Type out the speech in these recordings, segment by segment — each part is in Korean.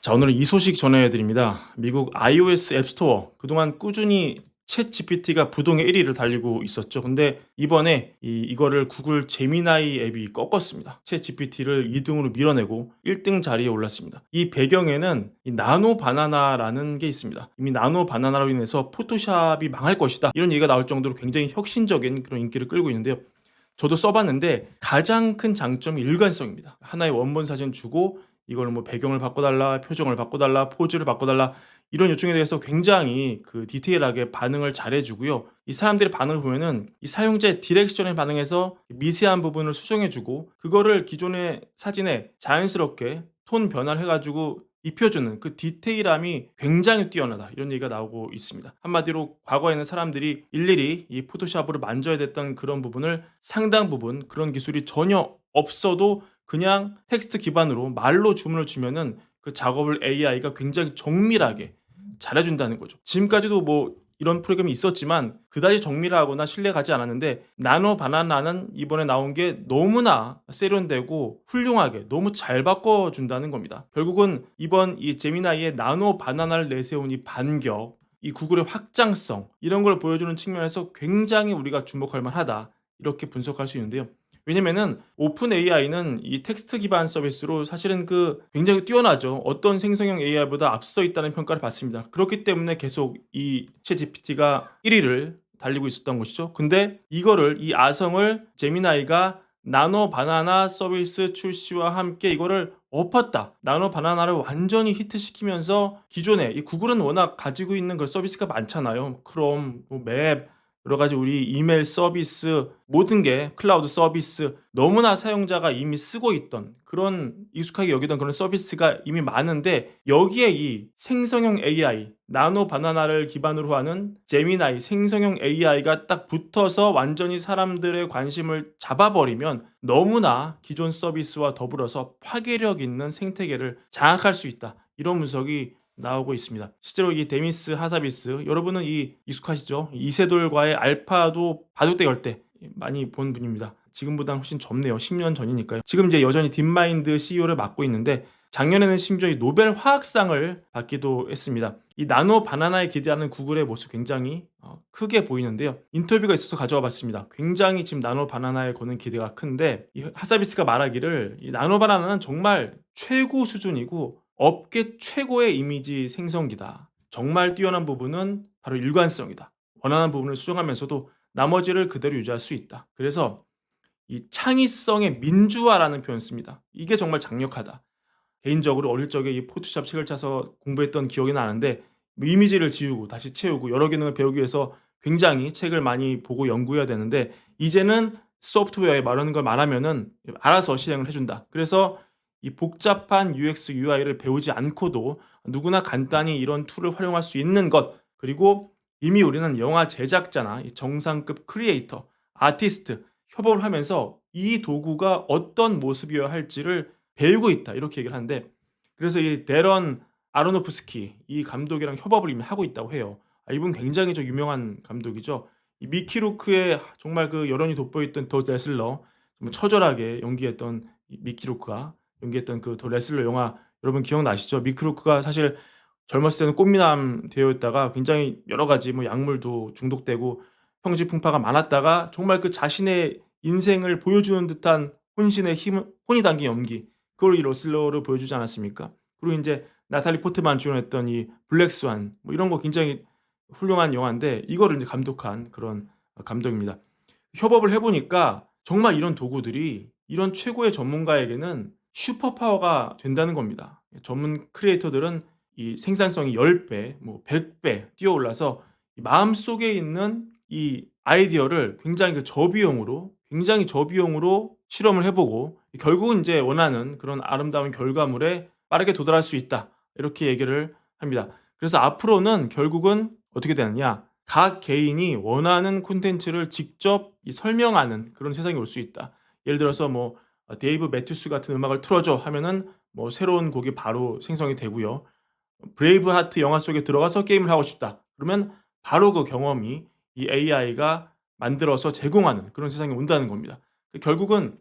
자, 오늘은 이 소식 전해드립니다. 미국 iOS 앱스토어 그동안 꾸준히 챗 GPT가 부동의 1위를 달리고 있었죠. 근데 이번에 이, 이거를 구글 제미나이 앱이 꺾었습니다. 챗 GPT를 2등으로 밀어내고 1등 자리에 올랐습니다. 이 배경에는 이 나노 바나나라는 게 있습니다. 이미 나노 바나나로 인해서 포토샵이 망할 것이다. 이런 얘기가 나올 정도로 굉장히 혁신적인 그런 인기를 끌고 있는데요. 저도 써봤는데 가장 큰 장점이 일관성입니다. 하나의 원본 사진 주고 이걸 뭐 배경을 바꿔달라, 표정을 바꿔달라, 포즈를 바꿔달라 이런 요청에 대해서 굉장히 그 디테일하게 반응을 잘해주고요. 이 사람들의 반응을 보면은 이 사용자의 디렉션에 반응해서 미세한 부분을 수정해주고 그거를 기존의 사진에 자연스럽게 톤 변화를 해가지고 입혀주는 그 디테일함이 굉장히 뛰어나다 이런 얘기가 나오고 있습니다. 한마디로 과거에는 사람들이 일일이 이 포토샵으로 만져야 됐던 그런 부분을 상당 부분 그런 기술이 전혀 없어도 그냥 텍스트 기반으로 말로 주문을 주면은 그 작업을 AI가 굉장히 정밀하게 잘해준다는 거죠. 지금까지도 뭐 이런 프로그램이 있었지만 그다지 정밀하거나 신뢰가지 않았는데 나노 바나나는 이번에 나온 게 너무나 세련되고 훌륭하게 너무 잘 바꿔준다는 겁니다. 결국은 이번 이 제미나이의 나노 바나나를 내세운 이 반격, 이 구글의 확장성 이런 걸 보여주는 측면에서 굉장히 우리가 주목할 만하다 이렇게 분석할 수 있는데요. 왜냐면은 오픈 AI는 이 텍스트 기반 서비스로 사실은 그 굉장히 뛰어나죠. 어떤 생성형 AI보다 앞서 있다는 평가를 받습니다. 그렇기 때문에 계속 이챗 GPT가 1위를 달리고 있었던 것이죠. 근데 이거를 이 아성을 제미나이가 나노 바나나 서비스 출시와 함께 이거를 엎었다. 나노 바나나를 완전히 히트시키면서 기존에 이 구글은 워낙 가지고 있는 그 서비스가 많잖아요. 크롬, 뭐 맵, 여러 가지 우리 이메일 서비스 모든 게 클라우드 서비스 너무나 사용자가 이미 쓰고 있던 그런 익숙하게 여기던 그런 서비스가 이미 많은데 여기에 이 생성형 AI 나노 바나나를 기반으로 하는 제미나이 생성형 AI가 딱 붙어서 완전히 사람들의 관심을 잡아버리면 너무나 기존 서비스와 더불어서 파괴력 있는 생태계를 장악할 수 있다. 이런 분석이 나오고 있습니다. 실제로 이 데미스 하사비스 여러분은 이 익숙하시죠? 이세돌과의 알파도 바둑대 열때 많이 본 분입니다. 지금보다는 훨씬 젊네요. 10년 전이니까요. 지금 이제 여전히 딥마인드 CEO를 맡고 있는데 작년에는 심지어 이 노벨 화학상을 받기도 했습니다. 이 나노 바나나에 기대하는 구글의 모습 굉장히 어, 크게 보이는데요. 인터뷰가 있어서 가져와 봤습니다. 굉장히 지금 나노 바나나에 거는 기대가 큰데 이 하사비스가 말하기를 이 나노 바나나는 정말 최고 수준이고 업계 최고의 이미지 생성기다. 정말 뛰어난 부분은 바로 일관성이다. 원하는 부분을 수정하면서도 나머지를 그대로 유지할 수 있다. 그래서 이 창의성의 민주화라는 표현 씁니다. 이게 정말 강력하다. 개인적으로 어릴 적에 이 포토샵 책을 차서 공부했던 기억이 나는데 뭐 이미지를 지우고 다시 채우고 여러 기능을 배우기 위해서 굉장히 책을 많이 보고 연구해야 되는데 이제는 소프트웨어에 말하는 걸 말하면은 알아서 실행을 해준다. 그래서 이 복잡한 UX, UI를 배우지 않고도 누구나 간단히 이런 툴을 활용할 수 있는 것 그리고 이미 우리는 영화 제작자나 정상급 크리에이터, 아티스트 협업을 하면서 이 도구가 어떤 모습이어야 할지를 배우고 있다 이렇게 얘기를 하는데 그래서 이 데런 아로노프스키 이 감독이랑 협업을 이미 하고 있다고 해요. 아, 이분 굉장히 저 유명한 감독이죠. 이 미키루크의 정말 그 여론이 돋보였던 더 레슬러 처절하게 연기했던 미키루크가 연기했던 그 더 레슬러 영화 여러분 기억나시죠? 미크루크가 사실 젊었을 때는 꽃미남 되어있다가 굉장히 여러 가지 뭐 약물도 중독되고 평지풍파가 많았다가 정말 그 자신의 인생을 보여주는 듯한 혼신의 힘, 혼이 담긴 연기 그걸 이 러슬러로 보여주지 않았습니까? 그리고 이제 나탈리 포트만 주연했던 이 블랙스완 뭐 이런 거 굉장히 훌륭한 영화인데 이거를 이제 감독한 그런 감독입니다. 협업을 해보니까 정말 이런 도구들이 이런 최고의 전문가에게는 슈퍼파워가 된다는 겁니다. 전문 크리에이터들은 이 생산성이 10배, 뭐 100배 뛰어올라서 마음속에 있는 이 아이디어를 굉장히 그 저비용으로 굉장히 저비용으로 실험을 해보고 결국은 이제 원하는 그런 아름다운 결과물에 빠르게 도달할 수 있다 이렇게 얘기를 합니다. 그래서 앞으로는 결국은 어떻게 되느냐 각 개인이 원하는 콘텐츠를 직접 설명하는 그런 세상이 올 수 있다. 예를 들어서 뭐 어, 데이브 매튜스 같은 음악을 틀어줘 하면은 뭐 새로운 곡이 바로 생성이 되고요. 브레이브 하트 영화 속에 들어가서 게임을 하고 싶다. 그러면 바로 그 경험이 이 AI가 만들어서 제공하는 그런 세상이 온다는 겁니다. 결국은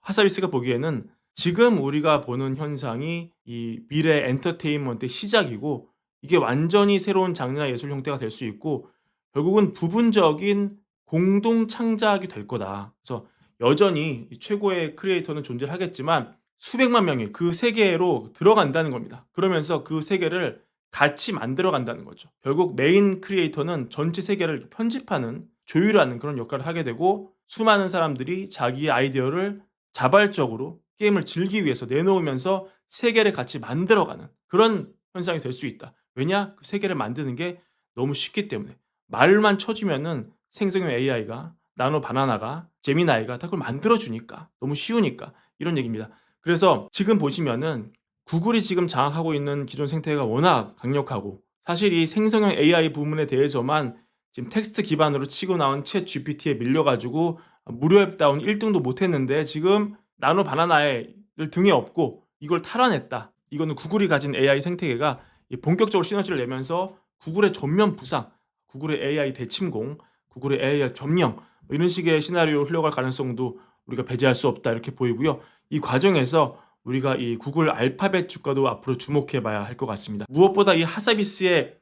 하사비스가 보기에는 지금 우리가 보는 현상이 이 미래 엔터테인먼트의 시작이고 이게 완전히 새로운 장르나 예술 형태가 될 수 있고 결국은 부분적인 공동 창작이 될 거다. 그래서 여전히 이 최고의 크리에이터는 존재하겠지만 수백만 명이 그 세계로 들어간다는 겁니다. 그러면서 그 세계를 같이 만들어 간다는 거죠. 결국 메인 크리에이터는 전체 세계를 편집하는 조율하는 그런 역할을 하게 되고 수많은 사람들이 자기의 아이디어를 자발적으로 게임을 즐기기 위해서 내놓으면서 세계를 같이 만들어가는 그런 현상이 될 수 있다. 왜냐? 그 세계를 만드는 게 너무 쉽기 때문에 말만 쳐주면은 생성형 AI가 나노 바나나가 제미나이가 다 그걸 만들어주니까 너무 쉬우니까 이런 얘기입니다. 그래서 지금 보시면은 구글이 지금 장악하고 있는 기존 생태계가 워낙 강력하고 사실 이 생성형 AI 부분에 대해서만 지금 텍스트 기반으로 치고 나온 챗 GPT에 밀려가지고 무료 앱 다운 1등도 못했는데 지금 나노 바나나를 등에 업고 이걸 탈환했다. 이거는 구글이 가진 AI 생태계가 이 본격적으로 시너지를 내면서 구글의 전면 부상, 구글의 AI 대침공, 구글의 AI 점령 뭐 이런 식의 시나리오로 흘러갈 가능성도 우리가 배제할 수 없다 이렇게 보이고요. 이 과정에서 우리가 이 구글 알파벳 주가도 앞으로 주목해 봐야 할 것 같습니다. 무엇보다 이 하사비스의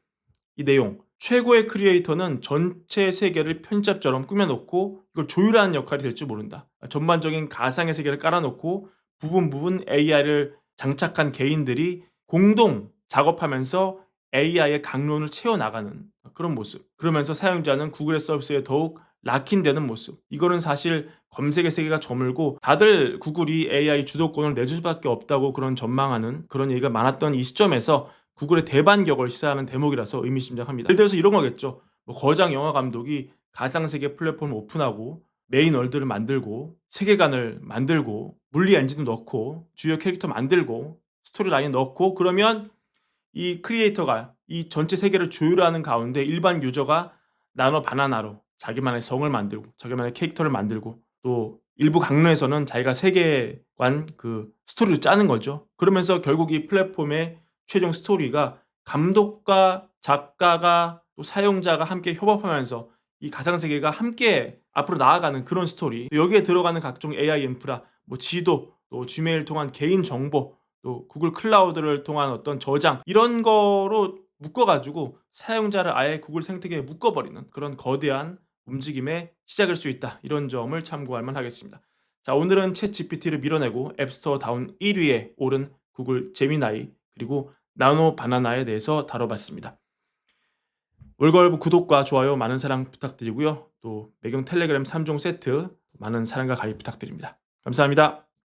이 내용 최고의 크리에이터는 전체 세계를 편집자처럼 꾸며놓고 이걸 조율하는 역할이 될 줄 모른다. 전반적인 가상의 세계를 깔아놓고 부분 부분 AI를 장착한 개인들이 공동 작업하면서 AI의 강론을 채워나가는 그런 모습. 그러면서 사용자는 구글의 서비스에 더욱 락인되는 모습. 이거는 사실 검색의 세계가 저물고 다들 구글이 AI 주도권을 내줄 수밖에 없다고 그런 전망하는 그런 얘기가 많았던 이 시점에서 구글의 대반격을 시사하는 대목이라서 의미심장합니다. 예를 들어서 이런 거겠죠. 뭐 거장 영화 감독이 가상세계 플랫폼을 오픈하고 메인 월드를 만들고 세계관을 만들고 물리 엔진도 넣고 주요 캐릭터 만들고 스토리 라인 넣고 그러면 이 크리에이터가 이 전체 세계를 조율하는 가운데 일반 유저가 나눠 바나나로 자기만의 성을 만들고 자기만의 캐릭터를 만들고 또 일부 강론에서는 자기가 세계관 그 스토리를 짜는 거죠. 그러면서 결국 이 플랫폼의 최종 스토리가 감독과 작가가 또 사용자가 함께 협업하면서 이 가상 세계가 함께 앞으로 나아가는 그런 스토리. 여기에 들어가는 각종 AI 인프라, 뭐 지도, 또 지메일 통한 개인 정보, 또 구글 클라우드를 통한 어떤 저장 이런 거로 묶어가지고 사용자를 아예 구글 생태계에 묶어버리는 그런 거대한 움직임의 시작일 수 있다. 이런 점을 참고할 만하겠습니다. 자, 오늘은 챗 GPT를 밀어내고 앱스토어 다운 1위에 오른 구글 제미나이 그리고 나노 바나나에 대해서 다뤄봤습니다. 월걸부 구독과 좋아요 많은 사랑 부탁드리고요. 또 매경 텔레그램 3종 세트 많은 사랑과 가입 부탁드립니다. 감사합니다.